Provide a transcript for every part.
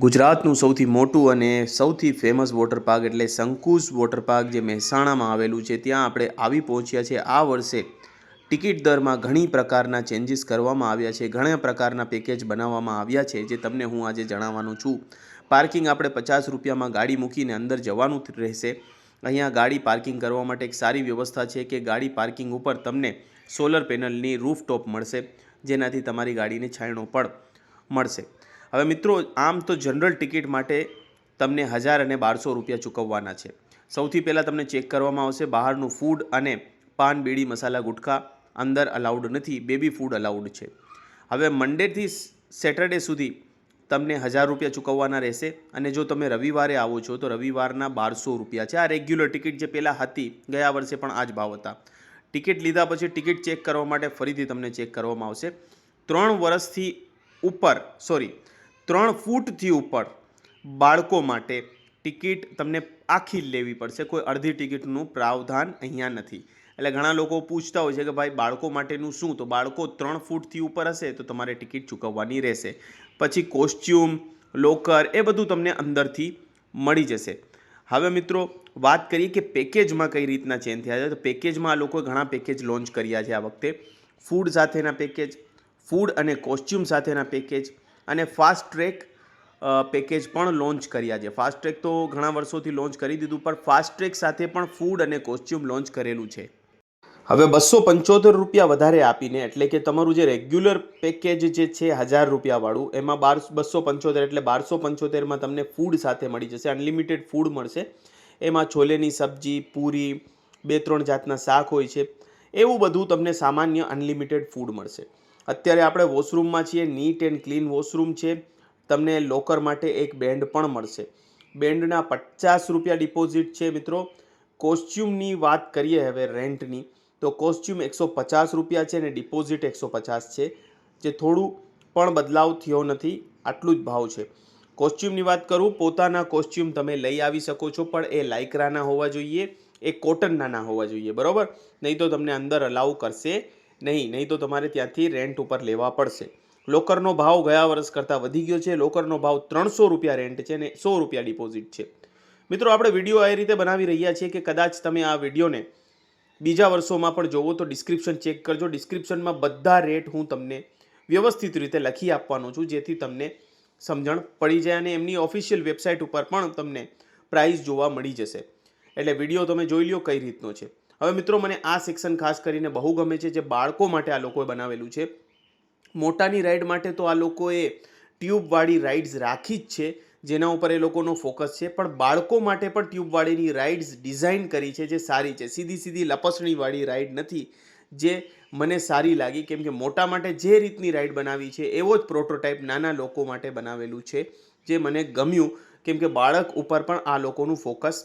ગુજરાતનું સૌથી મોટું અને સૌથી ફેમસ વોટર પાર્ક એટલે શંકુશ વોટર પાર્ક જે મહેસાણામાં આવેલું છે, ત્યાં આપણે આવી પહોંચ્યા છે આ વર્ષે ટિકિટ દરમાં ઘણી પ્રકારના ચેન્જીસ કરવામાં આવ્યા છે. ઘણા પ્રકારના પેકેજ બનાવવામાં આવ્યા છે, જે તમને હું આજે જણાવવાનું છું. પાર્કિંગ આપણે પચાસ રૂપિયામાં ગાડી મૂકીને અંદર જવાનું રહેશે. અહીંયા ગાડી પાર્કિંગ કરવા માટે એક સારી વ્યવસ્થા છે કે ગાડી પાર્કિંગ ઉપર તમને સોલર પેનલની રૂફટોપ મળશે. જેનાથી તમારી ગાડીને છાંયડો પણ મળશે. હવે મિત્રો, આમ તો જનરલ ટિકિટ માટે તમને હજાર અને બારસો રૂપિયા ચૂકવવાના છે. સૌથી પહેલાં તમને ચેક કરવામાં આવશે બહારનું ફૂડ અને પાન, બીડી, મસાલા, ગુટખા. અંદર અલાઉડ નથી, બેબી ફૂડ અલાઉડ છે. હવે મંડેથી સેટરડે સુધી તમને હજાર રૂપિયા ચૂકવવાના રહેશે અને જો તમે રવિવારે આવો છો તો રવિવારના બારસો રૂપિયા છે. આ રેગ્યુલર ટિકિટ જે પહેલાં હતી, ગયા વર્ષે પણ આ જ ભાવ હતા. ટિકિટ લીધા પછી ટિકિટ ચેક કરવા માટે ફરીથી તમને ચેક કરવામાં આવશે. ત્રણ વર્ષથી ઉપર, સોરી ત્રણ ફૂટથી ઉપર બાળકો માટે ટિકિટ તમને આખી લેવી પડશે. કોઈ અડધી ટિકિટનું પ્રાવધાન અહીંયા નથી. એટલે ઘણા લોકો પૂછતા હોય છે કે ભાઈ, બાળકો માટેનું શું? તો બાળકો ત્રણ ફૂટથી ઉપર હશે તો તમારે ટિકિટ ચૂકવવાની રહેશે. પછી કોસ્ચ્યુમ, લોકર એ બધું તમને અંદરથી મળી જશે. હવે મિત્રો, વાત કરીએ કે પેકેજમાં કઈ રીતના ચેન્જ થયા છે? તો પેકેજમાં આ લોકોએ ઘણા પેકેજ લોન્ચ કર્યા છે આ વખતે. ફૂડ સાથેના પેકેજ ફૂડ અને કોસ્ચ્યુમ સાથેના પેકેજ અને ફાસ્ટ ટ્રેક પેકેજ પણ લોન્ચ કર્યા છે ફાસ્ટ ટ્રેક તો ઘણા વર્ષોથી લોન્ચ કરી દીધું, પણ ફાસ્ટ ટ્રેક સાથે પણ ફૂડ અને કોસ્ચ્યુમ લોન્ચ કરેલું છે. હવે બસો પંચોતેર રૂપિયા વધારે આપીને, એટલે કે તમારું જે રેગ્યુલર પેકેજ જે છે હજાર રૂપિયાવાળું, એમાં બાર, બસો પંચોતેર એટલે બારસો પંચોતેરમાં તમને ફૂડ સાથે મળી જશે. અનલિમિટેડ ફૂડ મળશે. એમાં છોલેની સબ્જી, પૂરી, બે, ત્રણ જાતના શાક હોય છે. એવું બધું તમને સામાન્ય અનલિમિટેડ ફૂડ મળશે. અત્યારે આપણે વોશરૂમમાં છીએ, નીટ એન્ડ ક્લીન વોશરૂમ છે. તમને લોકર માટે એક બેન્ડ પણ મળશે. બેન્ડના પચાસ રૂપિયા ડિપોઝિટ છે મિત્રો. કોસ્ચ્યુમની વાત કરીએ હવે રેન્ટની, તો કોસ્ચ્યુમ એકસો પચાસ રૂપિયા છે અને ડિપોઝિટ એકસો પચાસ છે. જે થોડું પણ બદલાવ થયો નથી, આટલું જ ભાવ છે. કોસ્ચ્યુમની વાત કરું, પોતાના કોસ્ચ્યુમ તમે લઈ આવી શકો છો, પણ એ લાઇકરાના હોવા જોઈએ, એ કોટનના ના હોવા જોઈએ, બરાબર? નહીં તો તમને અંદર અલાઉ કરશે નહીં નહીં તો તમારે ત્યાંથી રેન્ટ ઉપર લેવા પડશે. લોકરનો ભાવ ગયા વર્ષ કરતાં વધી ગયો છે. લોકરનો ભાવ ત્રણસો રૂપિયા રેન્ટ છે અને સો રૂપિયા ડિપોઝિટ છે. મિત્રો, આપણે વીડિયો એ રીતે બનાવી રહ્યા છીએ કે કદાચ તમે આ વિડીયોને બીજા વર્ષોમાં પણ જોવો તો ડિસ્ક્રિપ્શન ચેક કરજો. ડિસ્ક્રિપ્શનમાં બધા રેટ હું તમને વ્યવસ્થિત રીતે લખી આપવાનો છું, જેથી તમને સમજણ પડી જાય અને એમની ઓફિશિયલ વેબસાઇટ ઉપર પણ તમને પ્રાઇસ જોવા મળી જશે. એટલે વીડિયો તમે જોઈ લો કઈ રીતનો છે. હવે મિત્રો, મને આ સેક્શન ખાસ કરીને બહુ ગમે છે જે બાળકો માટે આ લોકોએ બનાવેલું છે. મોટાની રાઈડ માટે તો આ લોકોએ ટ્યુબવાળી રાઇડ્સ રાખી જ છે, જેના ઉપર એ લોકોનો ફોકસ છે. પણ બાળકો માટે પણ ટ્યુબવાળીની રાઇડ્સ ડિઝાઇન કરી છે જે સારી છે. સીધી સીધી લપસણીવાળી રાઈડ નથી, જે મને સારી લાગી. કેમ કે મોટા માટે જે રીતની રાઇડ બનાવી છે, એવો જ પ્રોટોટાઇપ નાના લોકો માટે બનાવેલું છે, જે મને ગમ્યું. કેમ કે બાળક ઉપર પણ આ લોકોનું ફોકસ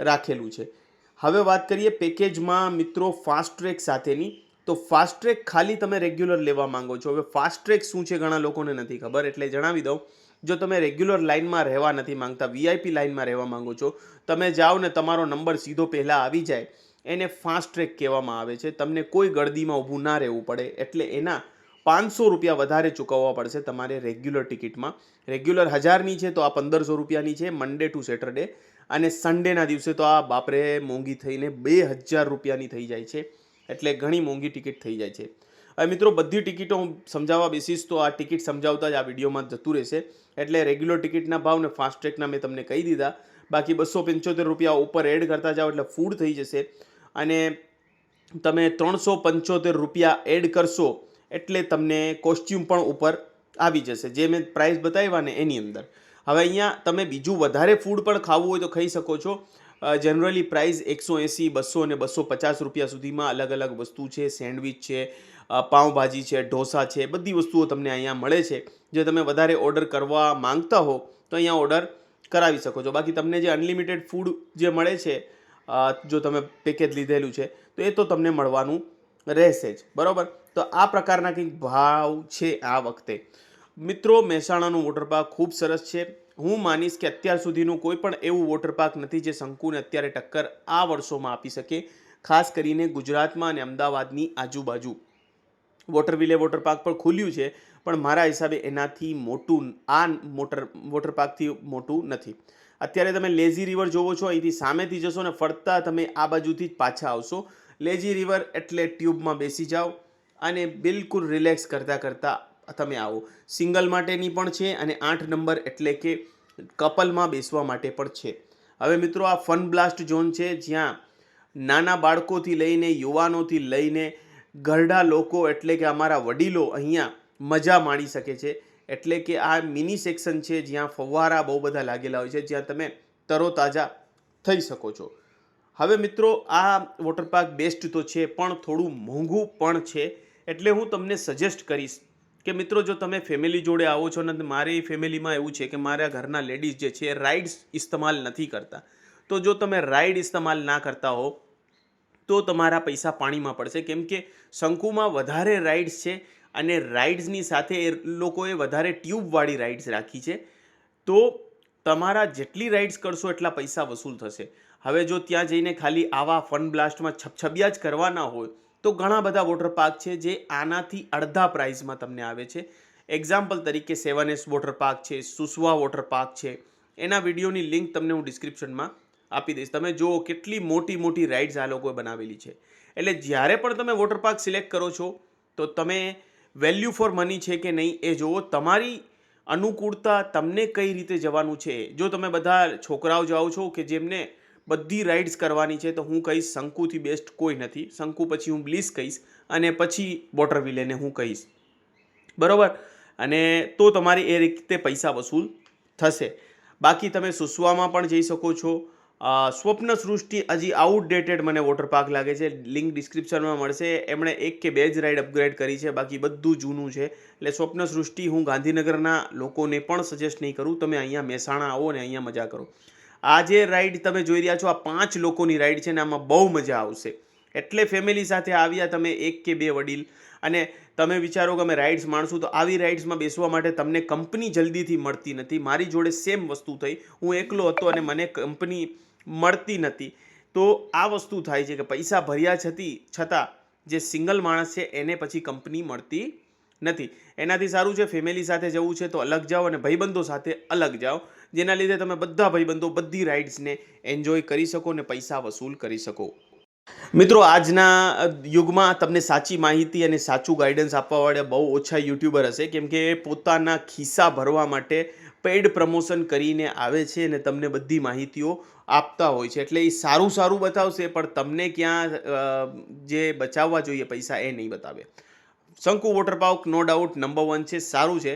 રાખેલું છે. હવે વાત કરીએ પેકેજમાં મિત્રો ફાસ્ટ ટ્રેક સાથેની. તો ફાસ્ટ ટ્રેક ખાલી તમે રેગ્યુલર લેવા માંગો છો. હવે ફાસ્ટ ટ્રેક શું છે ઘણા લોકોને નથી ખબર, એટલે જણાવી દઉં. જો તમે રેગ્યુલર લાઇનમાં રહેવા નથી માંગતા વીઆઈપી લાઇનમાં રહેવા માંગો છો, તમે જાઓ ને તમારો નંબર સીધો પહેલાં આવી જાય. એને ફાસ્ટ ટ્રેક કહેવામાં આવે છે. તમને કોઈ ગળદીમાં ઊભું ના રહેવું પડે, એટલે એના પાંચસો રૂપિયા વધારે ચૂકવવા પડશે તમારે રેગ્યુલર ટિકિટમાં રેગ્યુલર હજારની છે તો આ પંદરસો રૂપિયાની છે મંડે ટુ સેટરડે અને સન્ડેના દિવસે તો આ બાપરે મોંઘી થઈને બે હજાર રૂપિયાની થઈ જાય છે. એટલે ઘણી મોંઘી ટિકિટ થઈ જાય છે. હવે મિત્રો, બધી ટિકિટો હું સમજાવવા બેસીશ તો આ ટિકિટ સમજાવતા જ આ વિડીયોમાં જતું રહેશે. એટલે રેગ્યુલર ટિકિટના ભાવ ને ફાસ્ટ ટ્રેકના મેં તમને કહી દીધા. બાકી બસો પંચોતેર રૂપિયા ઉપર એડ કરતા જાઓ એટલે ફૂડ થઈ જશે. અને તમે ત્રણસો પંચોતેર રૂપિયા એડ કરશો એટલે તમને કોસ્ચ્યુમ પણ ઉપર આવી જશે. જે મેં પ્રાઇસ બતાવ્યા ને એની અંદર. હવે અહીંયા તમે બીજું વધારે ફૂડ પણ ખાવું હોય તો ખાઈ શકો છો. જનરલી પ્રાઇસ એકસો એંસી, બસો અને બસો પચાસ રૂપિયા સુધીમાં અલગ અલગ વસ્તુ છે. સેન્ડવિચ છે પાઉંભાજી છે, ઢોસા છે, બધી વસ્તુઓ તમને અહીંયા મળે છે. જે તમે વધારે ઓર્ડર કરવા માંગતા હો, તો અહીંયા ઓર્ડર કરાવી શકો છો. બાકી તમને જે અનલિમિટેડ ફૂડ જે મળે છે જો તમે પેકેજ લીધેલું છે, તો એ તો તમને મળવાનું રહેશે જ. બરાબર? તો આ પ્રકારના કંઈક ભાવ છે આ વખતે. મિત્રો, મહેસાણાનું વોટર પાર્ક ખૂબ સરસ છે. હું માનીશ કે અત્યાર સુધીનું કોઈ પણ એવું વોટર પાર્ક નથી જે શંકુને અત્યારે ટક્કર આ વર્ષોમાં આપી શકે, ખાસ કરીને ગુજરાતમાં અને અમદાવાદની આજુબાજુ. વોટર વિલે વોટર પાર્ક પણ ખુલ્યું છે, પણ મારા હિસાબે એનાથી મોટું, આ મોટર, વોટર પાર્કથી મોટું નથી. અત્યારે તમે લેઝી રિવર જોવો છો, અહીંથી સામેથી જશો ને ફરતા તમે આ બાજુથી જ પાછા આવશો. લેઝી રિવર એટલે ટ્યુબમાં બેસી જાઓ અને બિલકુલ રિલેક્સ કરતાં કરતાં તમે આવો. સિંગલ માટેની પણ છે અને આઠ નંબર એટલે કે કપલમાં બેસવા માટે પણ છે. હવે મિત્રો આ ફન બ્લાસ્ટ ઝોન છે, જ્યાં નાના બાળકોથી લઈને યુવાનોથી લઈને ઘરડા લોકો એટલે કે અમારા વડીલો અહીંયા મજા માણી શકે છે. એટલે કે આ મિની સેક્શન છે, જ્યાં ફવારા બહુ બધા લાગેલા હોય છે, જ્યાં તમે તરોતાજા થઈ શકો છો. હવે મિત્રો આ વોટર પાર્ક બેસ્ટ તો છે, પણ થોડું મોંઘું પણ છે. એટલે હું તમને સજેસ્ટ કરીશ કે મિત્રો, જો તમે ફેમિલી જોડે આવો છો ને, મારી ફેમિલીમાં એવું છે કે મારા ઘરના લેડીઝ જે છે રાઇડ્સ ઇસ્તેમાલ નથી કરતા. તો જો તમે રાઇડ ઇસ્તેમાલ ના કરતા હો, તો તમારા પૈસા પાણીમાં પડશે. કેમ કે શંકુમાં વધારે રાઇડ્સ છે અને રાઇડ્સની સાથે એ લોકોએ વધારે ટ્યુબવાળી રાઇડ્સ રાખી છે. તો તમારા જેટલી રાઇડ્સ કરશો, એટલા પૈસા વસૂલ થશે. હવે જો ત્યાં જઈને ખાલી આવા ફન બ્લાસ્ટમાં છપછબિયા જ કરવાના હોય તો ઘણા બધા વોટર પાર્ક છે જે આનાથી અડધા પ્રાઇઝમાં તમને આવે છે. એક્ઝામ્પલ તરીકે સેવન એસ વોટર પાર્ક છે, સુસવા વોટર પાર્ક છે. એના વિડીયોની લિંક તમને હું ડિસ્ક્રિપ્શનમાં આપી દઈશ. તમે જુઓ કેટલી મોટી મોટી રાઇડ્સ આ લોકોએ બનાવેલી છે. એટલે જ્યારે પણ તમે વોટર પાર્ક સિલેક્ટ કરો છો, તો તમે વેલ્યુ ફોર મની છે કે નહીં એ જુઓ. તમારી અનુકૂળતા તમને કઈ રીતે જવાનું છે? જો તમે બધા છોકરાઓ જાઓ છો કે જેમને બધી રાઇડ્સ કરવાની છે, તો હું કહીશ શંકુથી બેસ્ટ કોઈ નથી. શંકુ પછી હું બ્લીસ કહીશ અને પછી વોટર વિલેને હું કહીશ. બરાબર? અને તો તમારે એ રીતે પૈસા વસૂલ થશે. બાકી તમે સુસવામાં પણ જઈ શકો છો. સ્વપ્ન સૃષ્ટિ હજી આઉટડેટેડ મને વોટર પાર્ક લાગે છે. લિંક ડિસ્ક્રિપ્શનમાં મળશે. એમણે એક કે બે જ રાઇડ અપગ્રેડ કરી છે. બાકી બધું જૂનું છે. એટલે સ્વપ્ન સૃષ્ટિ હું ગાંધીનગરના લોકોને પણ સજેસ્ટ નહીં કરું. તમે અહીંયા મહેસાણા આવો ને અહીંયા મજા કરો. આ જે રાઈડ તમે જોઈ રહ્યા છો, આ પાંચ લોકોની રાઈડ છે ને આમાં બહુ મજા આવશે. એટલે ફેમિલી સાથે આવ્યા તમે એક કે બે વડીલ. અને તમે વિચારો કે અમે રાઇડ્સ માણશું, તો આવી રાઇડ્સમાં બેસવા માટે તમને કંપની જલ્દીથી મળતી નથી. મારી જોડે સેમ વસ્તુ થઈ. હું એકલો હતો અને મને કંપની મળતી નથી. તો આ વસ્તુ થાય છે કે પૈસા ભર્યા છતી, છતાં જે સિંગલ માણસ છે, એને પછી કંપની મળતી નથી. એનાથી સારું છે ફેમિલી સાથે જવું છે તો અલગ જાઓ અને ભાઈબંધો સાથે અલગ જાઓ. જેના લીધે તમે બધા ભાઈબંધો બધી રાઇડ્સને એન્જોય કરી શકો અને પૈસા વસૂલ કરી શકો. મિત્રો, આજના યુગમાં તમને સાચી માહિતી અને સાચું ગાઈડન્સ આપવાવાળા બહુ ઓછા યુટ્યુબર હશે, કેમ કે એ પોતાના ખિસ્સા ભરવા માટે પેડ પ્રમોશન કરીને આવે છે અને તમને બધી માહિતીઓ આપતા હોય છે. એટલે એ સારું સારું બતાવશે, પણ તમને ક્યાં જે બચાવવા જોઈએ પૈસા એ નહીં બતાવે. શંકુ વોટર પાર્ક નો ડાઉટ નંબર વન છે, સારું છે.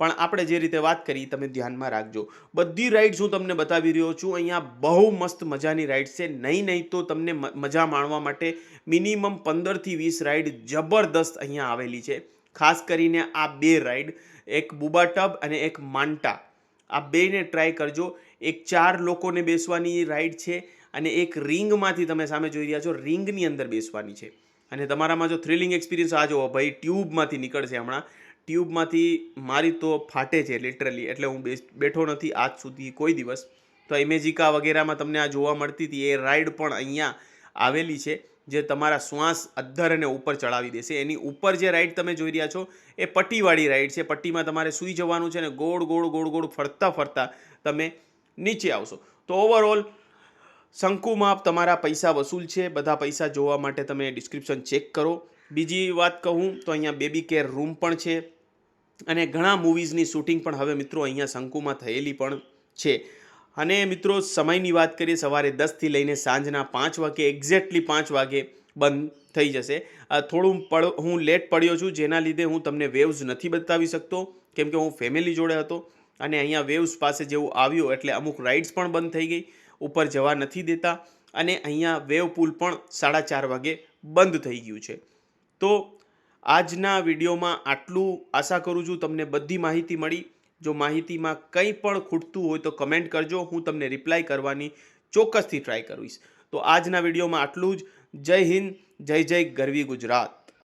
પણ આપણે જે રીતે વાત કરી, તમે ધ્યાનમાં રાખજો. બધી રાઇડ્સ હું તમને બતાવી રહ્યો છું, અહીંયા બહુ મસ્ત મજાની રાઇડ્સ છે. નહીં નહીં તો તમને મજા માણવા માટે મિનિમમ પંદરથી વીસ રાઇડ જબરદસ્ત અહીંયા આવેલી છે. ખાસ કરીને આ બે રાઇડ એક બુબા ટબ અને એક માન્ટા આ બેને ટ્રાય કરજો. એક ચાર લોકોને બેસવાની રાઈડ છે અને એક રિંગમાંથી તમે સામે જોઈ રહ્યા છો. રિંગની અંદર બેસવાની છે. અને તમારામાં જો થ્રિલિંગ એક્સપિરિયન્સ આ જુઓ, ભાઈ ટ્યુબમાંથી નીકળશે હમણાં. ટ્યુબમાંથી મારી તો ફાટે છે લિટરલી એટલે હું બેઠો નથી આજ સુધી કોઈ દિવસ. તો ઇમેજિકા વગેરેમાં તમને આ જોવા મળતી હતી. એ રાઈડ પણ અહીંયા આવેલી છે, જે તમારા શ્વાસ અદ્ધર અને ઉપર ચડાવી દેશે. એની ઉપર જે રાઈડ તમે જોઈ રહ્યા છો, એ પટ્ટીવાળી રાઈડ છે. પટ્ટીમાં તમારે સૂઈ જવાનું છે ને ગોળ ગોળ ગોળ ગોળ ફરતા ફરતા તમે નીચે આવશો. તો ઓવરઓલ શંકુમાં તમારા પૈસા વસૂલ છે, બધા પૈસા જોવા માટે તમે ડિસ્ક્રિપ્શન ચેક કરો. બીજી વાત કહું તો અહીંયા બેબી કેર રૂમ પણ છે અને ઘણા મૂવીઝની શૂટિંગ પણ હવે મિત્રો અહીંયા શંકુમાં થયેલી પણ છે. અને મિત્રો સમયની વાત કરીએ, સવારે દસથી લઈને સાંજના પાંચ વાગે એક્ઝેક્ટલી પાંચ વાગે બંધ થઈ જશે. થોડું પડ, હું લેટ પડ્યો છું, જેના લીધે હું તમને વેવ્સ નથી બતાવી શકતો, કેમ કે હું ફેમિલી જોડે હતો. અને અહીંયા વેવ્સ પાસે જેવું આવ્યું એટલે અમુક રાઇડ્સ પણ બંધ થઈ ગઈ. ઉપર જવા નથી દેતા અને અહીંયા વેવ પુલ પણ સાડા ચાર વાગે બંધ થઈ ગયું છે. તો આજના વિડીયોમાં આટલું આશા કરું છું તમને બધી માહિતી મળી. જો માહિતીમાં કંઈ પણ ખૂટતું હોય તો કમેન્ટ કરજો, હું તમને રિપ્લાય કરવાની ચોક્કસથી ટ્રાય કરીશ. તો આજના વિડીયોમાં આટલું જ. જય હિન્દ, જય જય ગરવી ગુજરાત.